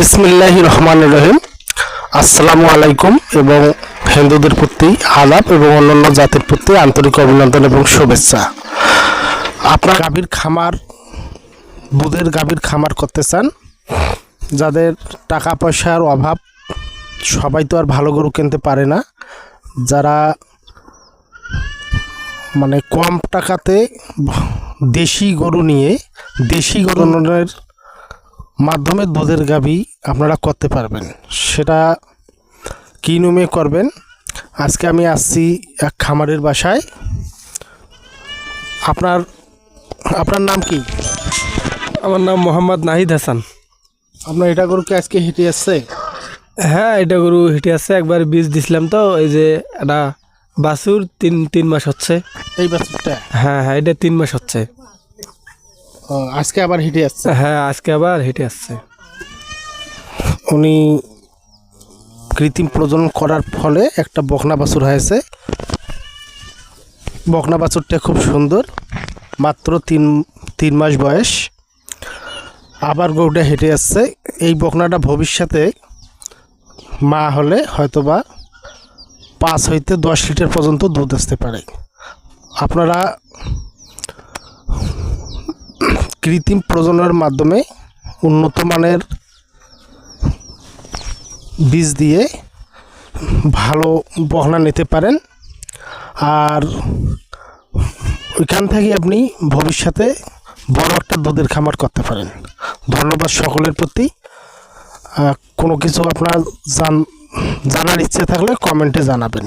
বিসমিল্লাহ রহমান রহিম। আসসালামু আলাইকুম এবং হিন্দুদের প্রতি আলাপ এবং অন্যান্য জাতির প্রতি আন্তরিক অভিনন্দন এবং শুভেচ্ছা। আপনার গাভীর খামার, দুধের গাভীর খামার করতে চান, যাদের টাকা পয়সার অভাব, সবাই তো আর ভালো গরু কিনতে পারে না। যারা মানে কম টাকাতে দেশি গরু নিয়ে, দেশি গরুর মাধ্যমে দুধের গাভী আপনারা করতে পারবেন। সেটা কী নিয়মে করবেন? আজকে আমি আসছি এক খামারের বাসায়। আপনার আপনার নাম কি? আমার নাম মোহাম্মদ নাহিদ হাসান। আপনার এটা গরু কি আজকে হেঁটে আসছে? হ্যাঁ এটা গরু হেঁটে আসছে। একবার বীজ দিছিলাম তো এই যে একটা বাছুর তিন তিন মাস হচ্ছে। এই বাছুরটা? হ্যাঁ হ্যাঁ এটা তিন মাস হচ্ছে। আজকে আবার হেঁটে আসছে? হ্যাঁ আজকে আবার হেঁটে আসছে। উনি কৃত্রিম প্রজনন করার ফলে একটা বকনা বাছুর হয়েছে। বকনা বাছুরটা খুব সুন্দর, মাত্র তিন তিন মাস বয়স। আবার গরুটা হেঁটে আসছে। এই বকনাটা ভবিষ্যতে মা হলে হয়তোবা পাঁচ হইতে দশ লিটার পর্যন্ত দুধ আসতে পারে। আপনারা কৃত্রিম প্রজননের মাধ্যমে উন্নত মানের বীজ দিয়ে ভালো বহনা নিতে পারেন। আর ওইখান থেকে আপনি ভবিষ্যতে বড় একটা দুধের খামার করতে পারেন। ধন্যবাদ সকলের প্রতি। কোনো কিছু আপনার জান জানার ইচ্ছে থাকলে কমেন্টে জানাবেন।